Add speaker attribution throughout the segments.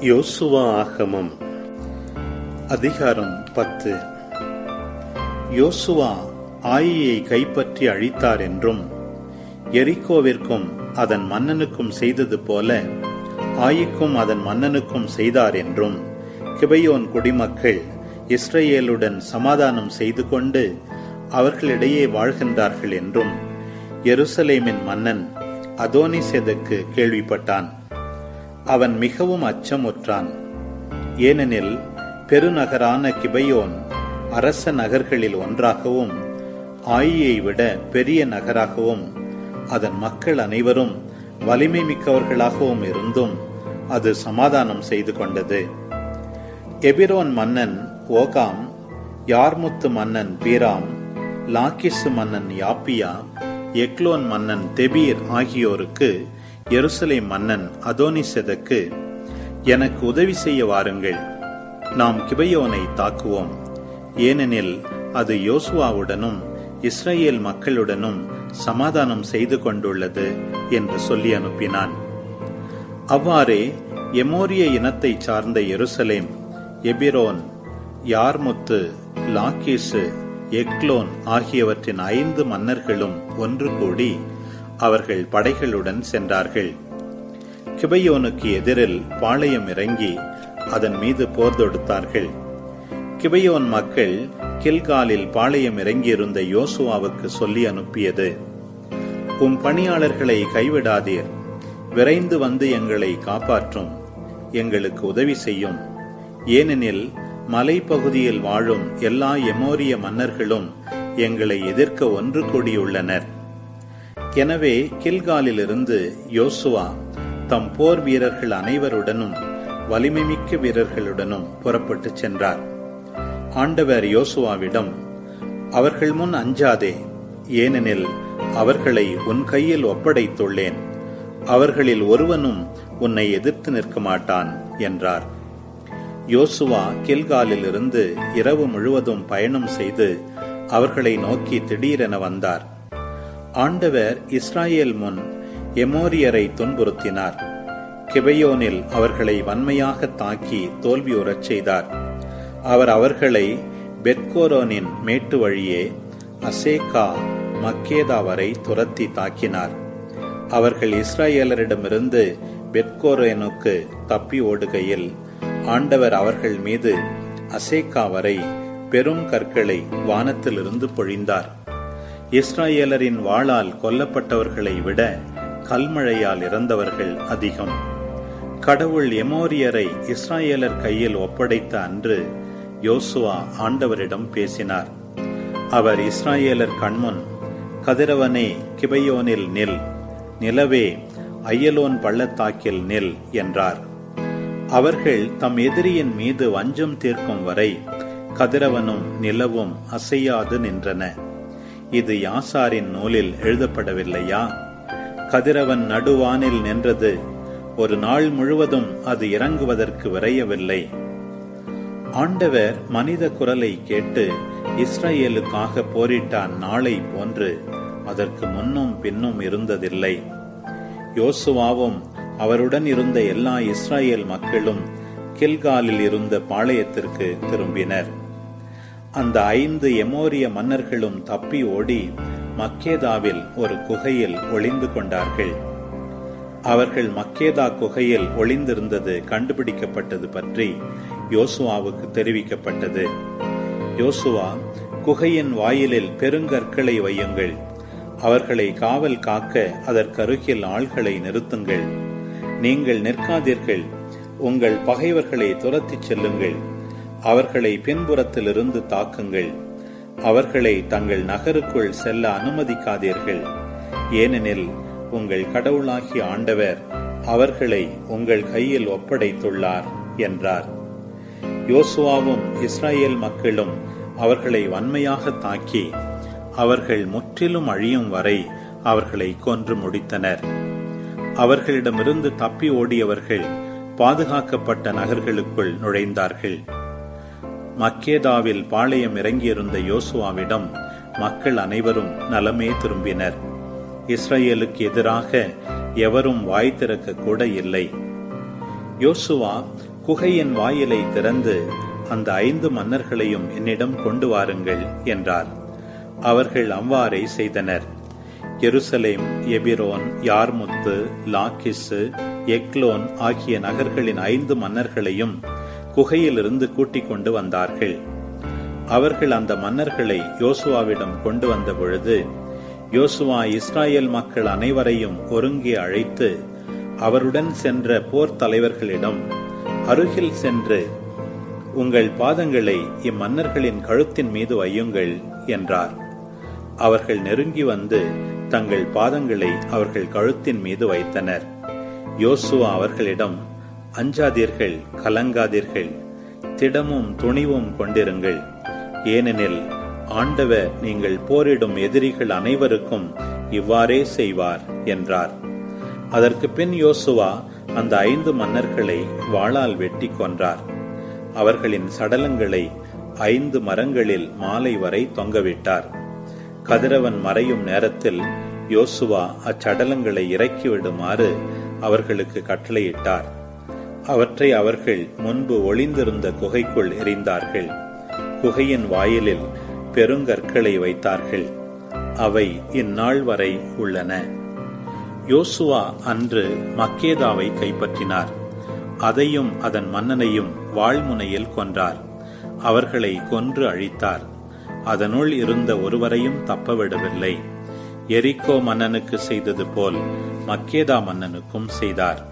Speaker 1: யோசுவா ஆகமம் அதிகாரம் பத்து. யோசுவா ஆயியை கைப்பற்றி அழித்தார் என்றும் எரிக்கோவிற்கும் அதன் மன்னனுக்கும் செய்தது போல ஆயிக்கும் அதன் மன்னனுக்கும் செய்தார் என்றும் கிபையோன் குடிமக்கள் இஸ்ரேலுடன் சமாதானம் செய்து கொண்டு அவர்களிடையே வாழ்கின்றார்கள் என்றும் எருசலேமின் மன்னன் அதோனிசெதக்கு கேள்விப்பட்டான். அவன் மிகவும் அச்சமுற்றான். ஏனெனில் பெருநகரான கிபையோன் அரச நகர்களில் ஒன்றாகவும் ஆயியை விட பெரிய நகராகவும் அதன் மக்கள் அனைவரும் வலிமை மிக்கவர்களாகவும் இருந்தும் அது சமாதானம் செய்து கொண்டது. எபிரோன் மன்னன் ஓகாம் யார்முத்து மன்னன் பீராம் லாக்கிசு மன்னன் யாப்பியா எக்லோன் மன்னன் தெபீர் ஆகியோருக்கு எருசலேம் மன்னன் அதோனிசெதக்கு எனக்கு உதவி செய்ய வாருங்கள் நாம் கிபையோனை தாக்குவோம். ஏனெனில் அது யோசுவாவுடனும் இஸ்ரேல் மக்களுடனும் சமாதானம் செய்து கொண்டுள்ளது என்று சொல்லி அனுப்பினான். அவ்வாறே எமோரிய இனத்தைச் சார்ந்த எருசலேம் எபிரோன் யார்முத்து லாக்கீசு எக்லோன் ஆகியவற்றின் ஐந்து மன்னர்களும் ஒன்று கூடி அவர்கள் படைகளுடன் சென்றார்கள். கிபையோனுக்கு எதிரில் பாளையம் இறங்கி அதன் மீது போர் தொடுத்தார்கள். கிபையோன் மக்கள் கில்காலில் பாளையம் இறங்கியிருந்த யோசுவாவுக்கு சொல்லி அனுப்பியது உம் பணியாளர்களை கைவிடாதீர். விரைந்து வந்து எங்களை காப்பாற்றும். எங்களுக்கு உதவி செய்யும். ஏனெனில் மலைப்பகுதியில் வாழும் எல்லா எமோரிய மன்னர்களும் எங்களை எதிர்க்க ஒன்று கூடியுள்ளனர். எனவே கில்காலிலிருந்து யோசுவா தம் போர் வீரர்கள் அனைவருடனும் வலிமைமிக்க வீரர்களுடனும் புறப்பட்டு சென்றார். ஆண்டவர் யோசுவாவிடம் அவர்கள் முன் அஞ்சாதே ஏனெனில் அவர்களை உன் கையில் ஒப்படைத்துள்ளேன். அவர்களில் ஒருவனும் உன்னை எதிர்த்து நிற்க மாட்டான் என்றார். யோசுவா கில்காலிலிருந்து இரவு முழுவதும் பயணம் செய்து அவர்களை நோக்கி திடீரென வந்தார். ஆண்டவர் இஸ்ராயேல் முன் எமோரியரை துன்புறுத்தினார். கிபையோனில் அவர்களை வன்மையாக தாக்கி தோல்வியுறச் செய்தார். அவர் அவர்களை பெட்கோரோனின் மேட்டு வழியே அசேகா மக்கேதா வரை துரத்தி தாக்கினார். அவர்கள் இஸ்ராயேலரிடமிருந்து பெட்கோரோனுக்கு தப்பி ஓடுகையில் ஆண்டவர் அவர்கள் மீது அசேகா வரை பெரும் கற்களை வானத்திலிருந்து பொழிந்தார். இஸ்ராயேலரின் வாளால் கொல்லப்பட்டவர்களை விட கல்மழையால் இறந்தவர்கள் அதிகம். கடவுள் எமோரியரை இஸ்ராயேலர் கையில் ஒப்படைத்த அன்று யோசுவா ஆண்டவரிடம் பேசினார். அவர் இஸ்ராயேலர் கண்முன் கதிரவனே கிபையோனில் நில். நிலவே அயலோன் பள்ளத்தாக்கில் நில் என்றார். அவர்கள் தம் எதிரியின் மீது வஞ்சம் தீர்க்கும் வரை கதிரவனும் நிலவும் அசையாது நின்றன. இது யாசாரின் நூலில் எழுதப்படவில்லையா? கதிரவன் நடுவானில் நின்றது. ஒரு நாள் முழுவதும் அது இறங்குவதற்கு விரையவில்லை. ஆண்டவர் மனித குரலை கேட்டு இஸ்ரேலுக்காக போரிட்ட நாளை போன்று அதற்கு முன்னும் பின்னும் இருந்ததில்லை. யோசுவாவும் அவருடன் இருந்த எல்லா இஸ்ரேல் மக்களும் கில்காலில் இருந்த பாளையத்திற்கு திரும்பினர். அந்த ஐந்து எமோரிய மன்னர்களும் தப்பி ஓடி மக்கேதாவில் ஒரு குகையில் ஒளிந்து கொண்டார்கள். அவர்கள் மக்கேதா குகையில் ஒளிந்திருந்தது கண்டுபிடிக்கப்பட்டது பற்றி யோசுவாவுக்கு தெரிவிக்கப்பட்டது. யோசுவா குகையின் வாயிலில் பெருங்கற்களை வையுங்கள். அவர்களை காவல் காக்க அதற்கருகில் ஆள்களை நிறுத்துங்கள். நீங்கள் நிற்காதீர்கள். உங்கள் பகைவர்களை துரத்திச் செல்லுங்கள். அவர்களை பின்புறத்திலிருந்து தாக்குங்கள். அவர்களை தங்கள் நகருக்குள் செல்ல அனுமதிக்காதீர்கள். ஏனெனில் உங்கள் கடவுளாகிய ஆண்டவர் அவர்களை உங்கள் கையில் ஒப்படைத்துள்ளார் என்றார். யோசுவாவும் இஸ்ராயேல் மக்களும் அவர்களை வன்மையாக தாக்கி அவர்கள் முற்றிலும் அழியும் வரை அவர்களை கொன்று முடித்தனர். அவர்களிடமிருந்து தப்பி ஓடியவர்கள் பாதுகாக்கப்பட்ட நகர்களுக்குள் நுழைந்தார்கள். மக்கேதாவில் பாளையம் இறங்கியிருந்த யோசுவாவிடம் மக்கள் அனைவரும் நலமே திரும்பினர். இஸ்ரேலுக்கு எதிராக எவரும் வாய் திறக்க கூட இல்லை. யோசுவா குகையின் வாயிலை திறந்து அந்த ஐந்து மன்னர்களையும் என்னிடம் கொண்டு வாருங்கள் என்றார். அவர்கள் அவ்வாறே செய்தனர். எருசலேம் எபிரோன் யார்முத்து லாக்கிசு எக்லோன் ஆகிய நகர்களின் ஐந்து மன்னர்களையும் குகையிலிருந்து கூட்டிக் கொண்டு வந்தார்கள். அவர்கள் அந்த மன்னர்களை யோசுவாவிடம் கொண்டு வந்த பொழுது யோசுவா இஸ்ராயேல் மக்கள் அனைவரையும் ஒருங்கே அழைத்து அவருடன் சென்ற போர் தலைவர்களிடம் அருகில் சென்று உங்கள் பாதங்களை இம்மன்னர்களின் கழுத்தின் மீது வையுங்கள் என்றார். அவர்கள் நெருங்கி வந்து தங்கள் பாதங்களை அவர்கள் கழுத்தின் மீது வைத்தனர். யோசுவா அவர்களிடம் அஞ்சாதீர்கள் கலங்காதீர்கள் திடமும் துணிவும் கொண்டிருங்கள். ஏனெனில் ஆண்டவர் நீங்கள் போரிடும் எதிரிகள் அனைவருக்கும் இவ்வாறே செய்வார் என்றார். அதற்கு பின் யோசுவா அந்த ஐந்து மன்னர்களை வாளால் வெட்டி கொன்றார். அவர்களின் சடலங்களை ஐந்து மரங்களில் மாலை வரை தொங்கவிட்டார். கதிரவன் மறையும் நேரத்தில் யோசுவா அச்சடலங்களை இறக்கிவிடுமாறு அவர்களுக்கு கட்டளையிட்டார். அவற்றை அவர்கள் முன்பு ஒளிந்திருந்த குகைக்குள் எறிந்தார்கள். குகையின் வாயிலில் பெருங்கற்களை வைத்தார்கள். அவை இந்நாள் வரை உள்ளன. யோசுவா அன்று மக்கேதாவை கைப்பற்றினார். அதையும் அதன் மன்னனையும் வாழ்முனையில் கொன்றார். அவர்களை கொன்று அழித்தார். அதனுள் இருந்த ஒருவரையும் தப்பவிடவில்லை. எரிக்கோ மன்னனுக்கு செய்தது போல் மக்கேதா மன்னனுக்கும் செய்தார்.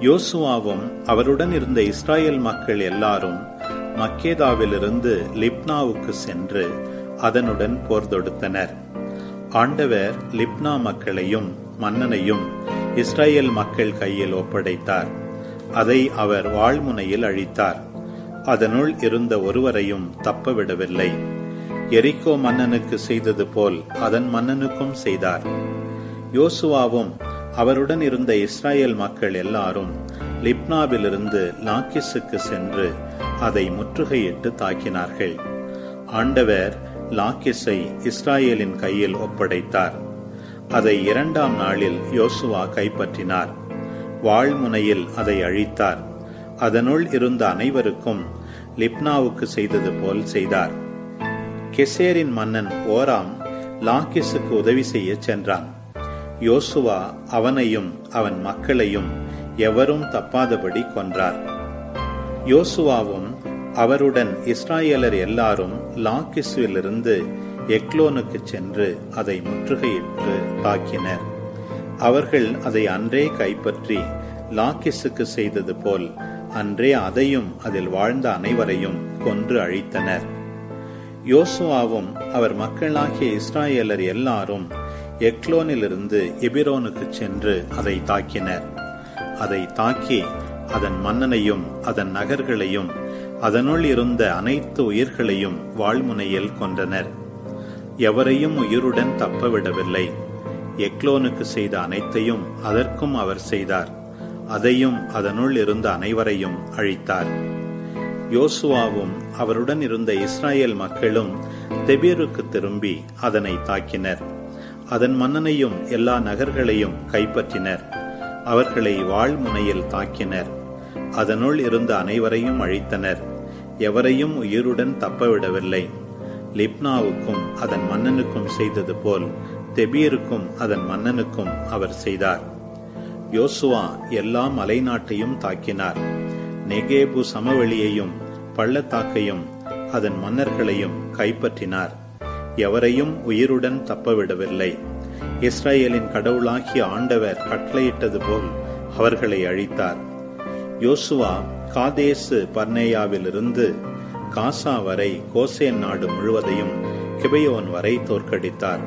Speaker 1: யோசுவாவும் அவருடன் இருந்த இஸ்ராயல் மக்கள் எல்லாரும் மக்கேதாவிலிருந்து லிப்னாவுக்கு சென்று அதனுடன் போர் தொடுத்தனர். ஆண்டவர் லிப்னா மக்களையும் மன்னனையும் இஸ்ராயேல் மக்கள் கையில் ஒப்படைத்தார். அதை அவர் வாழ்முனையில் அழித்தார். அதனுள் இருந்த ஒருவரையும் தப்பவிடவில்லை. எரிக்கோ மன்னனுக்கு செய்தது போல் அதன் மன்னனுக்கும் செய்தார். யோசுவாவும் அவருடன் இருந்த இஸ்ராயேல் மக்கள் எல்லாரும் லிப்னாவிலிருந்து லாக்கிஸுக்கு சென்று அதை முற்றுகையிட்டு தாக்கினார்கள். ஆண்டவர் லாக்கிஸை இஸ்ராயேலின் கையில் ஒப்படைத்தார். அதை இரண்டாம் நாளில் யோசுவா கைப்பற்றினார். வாழ்முனையில் அதை அழித்தார். அதனுள் இருந்த அனைவருக்கும் லிப்னாவுக்கு செய்தது போல் செய்தார். கெசேரின் மன்னன் ஓராம் லாக்கிஸுக்கு உதவி செய்ய சென்றான். யோசுவா அவனையும் அவன் மக்களையும் எவரும் தப்பாதபடி கொன்றார். யோசுவாவும் அவருடன் இஸ்ராயலர் எல்லாரும் லாக்கிஸுவிலிருந்து எக்லோனுக்கு சென்று அதை முற்றுகையிட்டு தாக்கினர். அவர்கள் அதை அன்றே கைப்பற்றி லாக்கிஸுக்கு செய்தது போல் அன்றே அதையும் அதில் வாழ்ந்த அனைவரையும் கொன்று அழித்தனர். யோசுவாவும் அவர் மக்களாகிய இஸ்ராயலர் எல்லாரும் எக்லோனிலிருந்து எபிரோனுக்கு சென்று அதை தாக்கினர். அதை தாக்கி அதன் மன்னனையும் அதன் நகர்களையும் அதனுள் இருந்த அனைத்து உயிர்களையும் வாழ்முனையில் கொன்றனர். எவரையும் உயிருடன் தப்பவிடவில்லை. எக்லோனுக்கு செய்த அனைத்தையும் அதற்கும் அவர் செய்தார். அதையும் அதனுள் இருந்த அனைவரையும் அழித்தார். யோசுவாவும் அவருடன் இருந்த இஸ்ராயேல் மக்களும் தெபீருக்கு திரும்பி அதனை தாக்கினர். அதன் மன்னனையும் எல்லா நகர்களையும் கைப்பற்றினர். அவர்களை வாழ்முனையில் தாக்கினர். அதனுள் இருந்த அனைவரையும் அழித்தனர். எவரையும் உயிருடன் தப்பவிடவில்லை. லிப்னாவுக்கும் அதன் மன்னனுக்கும் செய்தது போல் தெபீருக்கும் அதன் மன்னனுக்கும் அவர் செய்தார். யோசுவா எல்லா மலைநாட்டையும் தாக்கினார். நெகேபு சமவெளியையும் பள்ளத்தாக்கையும் அதன் மன்னர்களையும் கைப்பற்றினார். எவரையும் உயிருடன் தப்பவிடவில்லை. இஸ்ரேலின் கடவுளாகிய ஆண்டவர் கட்டளையிட்டது போல் அவர்களை அழித்தார். யோசுவா காதேசு பர்னேயாவிலிருந்து காசா வரை கோசேன் நாடு முழுவதையும் கிபையோன் வரை தோற்கடித்தார்.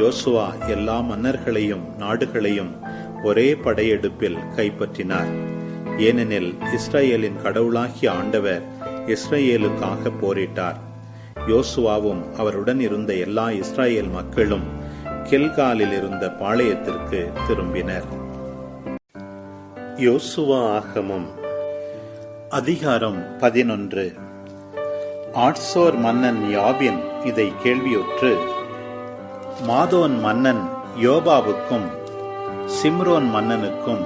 Speaker 1: யோசுவா எல்லா மன்னர்களையும் நாடுகளையும் ஒரே படையெடுப்பில் கைப்பற்றினார். ஏனெனில் இஸ்ரேலின் கடவுளாகிய ஆண்டவர் இஸ்ரேலுக்காக போரிட்டார். யோசுவாவும் அவருடன் இருந்த எல்லா இஸ்ராயேல் மக்களும் கில்காலில் இருந்த பாளையத்திற்கு திரும்பினர். யோசுவா ஆகமம் அதிகாரம் பதினொன்று. ஆட்சோர் மன்னன் யாபின் இதை கேள்வியுற்று மாதோன் மன்னன் யோபாவுக்கும் சிம்ரோன் மன்னனுக்கும்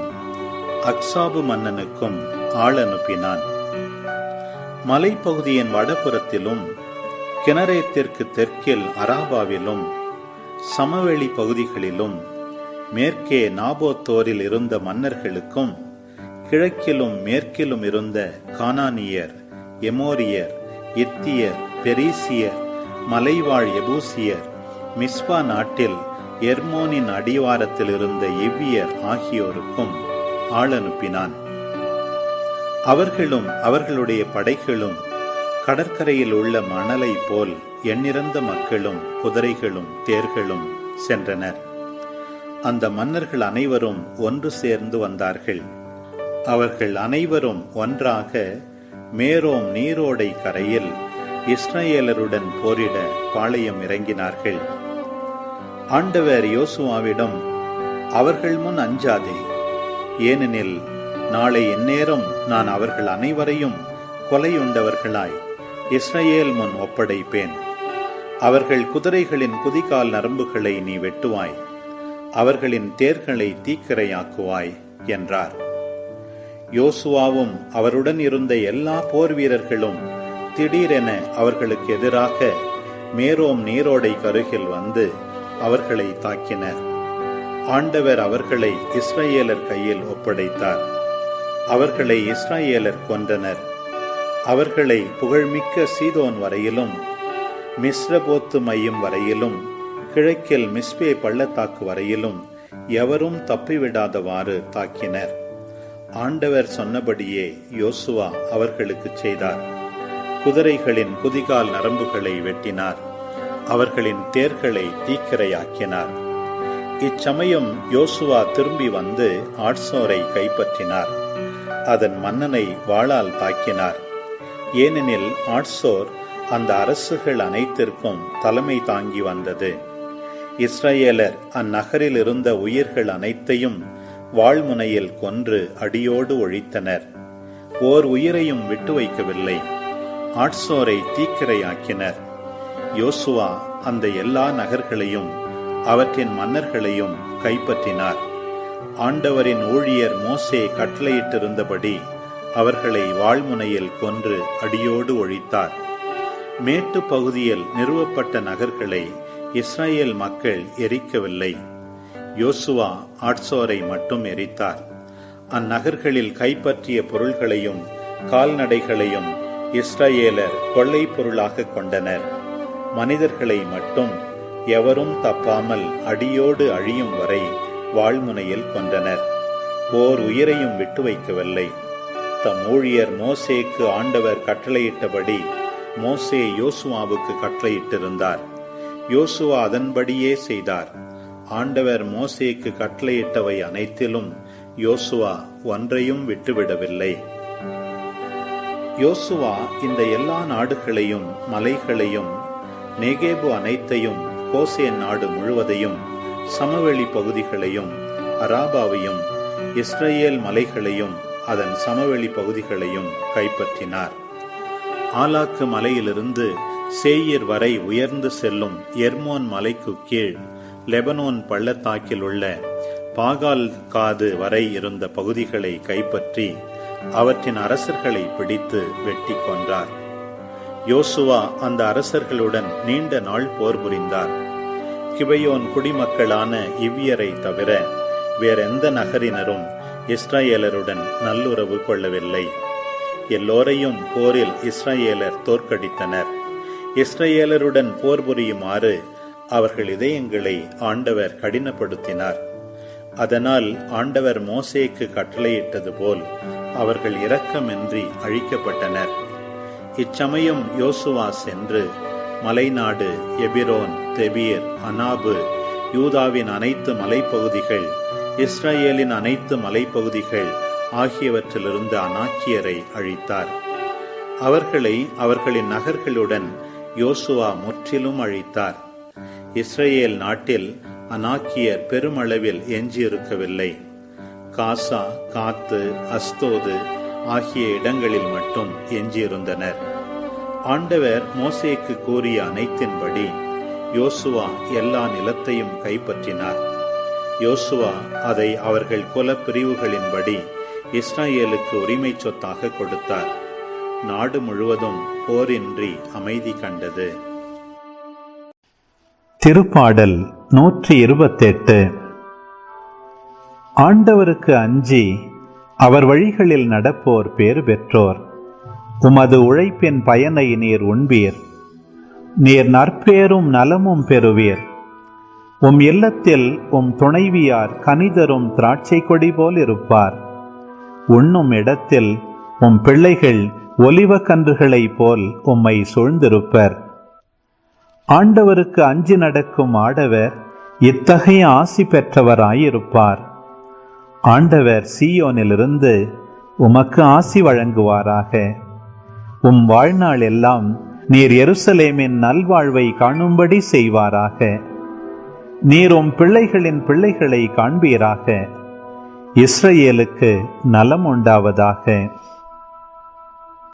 Speaker 1: அக்சாபு மன்னனுக்கும் ஆள் அனுப்பினான். மலைப்பகுதியின் வடபுறத்திலும் கிணரேத்திற்கு தெற்கில் அராபாவிலும் சமவெளி பகுதிகளிலும் மேற்கே நாபோத்தோரில் இருந்த மன்னர்களுக்கும் கிழக்கிலும் மேற்கிலும் இருந்த கானானியர் எமோரியர் இத்தியர் பெரிசியர் மலைவாழ் எபூசியர் மிஸ்பா நாட்டில் எர்மோனின் அடிவாரத்தில் இருந்த எவ்வியர் ஆகியோருக்கும் ஆள் அனுப்பினான். அவர்களும் அவர்களுடைய படைகளும் கடற்கரையில் உள்ள மணலை போல் எண்ணிறந்த மக்களும் குதிரைகளும் தேர்களும் சென்றனர். அந்த மன்னர்கள் அனைவரும் ஒன்று சேர்ந்து வந்தார்கள். அவர்கள் அனைவரும் ஒன்றாக மேரோம் நீரோடை கரையில் இஸ்ரேலருடன் போரிட பாளையம் இறங்கினார்கள். ஆண்டவர் யோசுவாவிடம் அவர்கள் முன் அஞ்சாதே. ஏனெனில் நாளை எந்நேரம் நான் அவர்கள் அனைவரையும் கொலையுண்டவர்களாய் இஸ்ரேல் முன் ஒப்படைப்பேன். அவர்கள் குதிரைகளின் குதிகால் நரம்புகளை நீ வெட்டுவாய். அவர்களின் தேர்களை தீக்கிரையாக்குவாய் என்றார். யோசுவாவும் அவருடன் இருந்த எல்லா போர் வீரர்களும் திடீரென அவர்களுக்கு எதிராக மேரோம் நீரோடை கருகில் வந்து அவர்களை தாக்கினர். ஆண்டவர் அவர்களை இஸ்ரேலர் கையில் ஒப்படைத்தார். அவர்களை இஸ்ரேலர் கொன்றனர். அவர்களை புகழ்மிக்க சீதோன் வரையிலும் மிஸ்ரபோத்து மையம் வரையிலும் கிழக்கில் மிஸ்பே பள்ளத்தாக்கு வரையிலும் எவரும் தப்பிவிடாதவாறு தாக்கினர். ஆண்டவர் சொன்னபடியே யோசுவா அவர்களுக்கு செய்தார். குதிரைகளின் குதிகால் நரம்புகளை வெட்டினார். அவர்களின் தேர்களை தீக்கிரையாக்கினார். இச்சமயம் யோசுவா திரும்பி வந்து ஆட்சோரை கைப்பற்றினார். அதன் மன்னனை வாளால் தாக்கினார். ஏனெனில் ஆட்சோர் அந்த அரசுகள் அனைத்திற்கும் தலைமை தாங்கி வந்தது. இஸ்ரேலர் அந்நகரில் இருந்த உயிர்கள் அனைத்தையும் வாழ்முனையில் கொன்று அடியோடு ஒழித்தனர். ஓர் உயிரையும் விட்டு வைக்கவில்லை. ஆட்சோரை தீக்கிரையாக்கினர். யோசுவா அந்த எல்லா நகர்களையும் அவற்றின் மன்னர்களையும் கைப்பற்றினார். ஆண்டவரின் ஊழியர் மோசே கட்டளையிட்டிருந்தபடி அவர்களை வாழ்முனையில் கொன்று அடியோடு ஒழித்தார். மேட்டு பகுதியில் நிறுவப்பட்ட நகர்களை இஸ்ரேல் மக்கள் எரிக்கவில்லை. யோசுவா ஆட்சோரை மட்டும் எரித்தார். அந்நகர்களில் கைப்பற்றிய பொருள்களையும் கால்நடைகளையும் இஸ்ரேலர் கொள்ளை பொருளாக கொண்டனர். மனிதர்களை மட்டும் எவரும் தப்பாமல் அடியோடு அழியும் வரை வாழ்முனையில் கொண்டனர் ஓர் உயிரையும் விட்டு வைக்கவில்லை. தம் ஊழியர் மோசேக்கு ஆண்டவர் கட்டளையிட்டபடி மோசே யோசுவாவுக்கு கட்டளையிட்டிருந்தார். யோசுவா அதன்படியே செய்தார். ஆண்டவர் மோசேக்கு கட்டளையிட்டவை அனைத்திலும் யோசுவா ஒன்றையும் விட்டுவிடவில்லை. யோசுவா இந்த எல்லா நாடுகளையும் மலைகளையும் நெகேபு அனைத்தையும் கோசேன் நாடு முழுவதையும் சமவெளி பகுதிகளையும் அராபாவையும் இஸ்ரேல் மலைகளையும் அதன் சமவெளி பகுதிகளையும் கைப்பற்றினார். ஆலாக்கு மலையிலிருந்து சேயிர் வரை உயர்ந்து செல்லும் எர்மோன் மலைக்கு கீழ் லெபனோன் பள்ளத்தாக்கில் உள்ள பாகால் காது வரை இருந்த பகுதிகளை கைப்பற்றி அவற்றின் அரசர்களை பிடித்து வெட்டி கொன்றார். யோசுவா அந்த அரசர்களுடன் நீண்ட நாள் போர் புரிந்தார். கிபையோன் குடிமக்களான இவ்வியரை தவிர வேறெந்த நகரினரும் இஸ்ரேலருடன் நல்லுறவு கொள்ளவில்லை. எல்லோரையும் போரில் இஸ்ரேலர் தோற்கடித்தனர். இஸ்ரேலருடன் போர் புரியுமாறு அவர்கள் இதயங்களை ஆண்டவர் கடினப்படுத்தினார். அதனால் ஆண்டவர் மோசேக்கு கட்டளையிட்டது போல் அவர்கள் இரக்கமின்றி அழிக்கப்பட்டனர். இச்சமயம் யோசுவா சென்று மலைநாடு எபிரோன் தெபீர் அனாபு யூதாவின் அனைத்து மலைப்பகுதிகள் இஸ்ரேலின் அனைத்து மலைப்பகுதிகள் ஆகியவற்றிலிருந்து அனாக்கியரை அழித்தார். அவர்களை அவர்களின் நகர்களுடன் யோசுவா முற்றிலும் அழித்தார். இஸ்ரேல் நாட்டில் அனாக்கியர் பெருமளவில் எஞ்சியிருக்கவில்லை. காசா காத்து அஸ்தோது ஆகிய இடங்களில் மட்டும் எஞ்சியிருந்தனர். ஆண்டவர் மோசேக்கு கூறிய அனைத்தின்படி யோசுவா எல்லா நிலத்தையும் கைப்பற்றினார். யோசுவா அதை அவர்கள் குல பிரிவுகளின்படி இஸ்ராயேலுக்கு உரிமை சொத்தாக கொடுத்தார். நாடு முழுவதும் போரின்றி அமைதி கண்டது.
Speaker 2: திருப்பாடல் நூற்றி இருபத்தெட்டு. ஆண்டவருக்கு அஞ்சி அவர் வழிகளில் நடப்போர் பேறு பெற்றோர். உமது உழைப்பின் பயனை நீர் உண்பீர். நீர் நற்பேரும் நலமும் பெறுவீர். உம் இல்லத்தில் உம் துணைவியார் கனிதரும் திராட்சை கொடி போல் இருப்பார் உண்ணும் இடத்தில் உம் பிள்ளைகள் ஒலிவ கன்றுகளைப் போல் உம்மை சூழ்ந்திருப்பர். ஆண்டவருக்கு அஞ்சு நடக்கும் ஆடவர் இத்தகைய ஆசி பெற்றவராயிருப்பார். ஆண்டவர் சீயோனிலிருந்து உமக்கு ஆசி வழங்குவாராக. உம் வாழ்நாள் எல்லாம் நீர் எருசலேமின் நல்வாழ்வை காணும்படி செய்வாராக. நீரும் பிள்ளைகளின் பிள்ளைகளை காண்பீராக. இஸ்ரேலுக்கு நலம் உண்டாவதாக.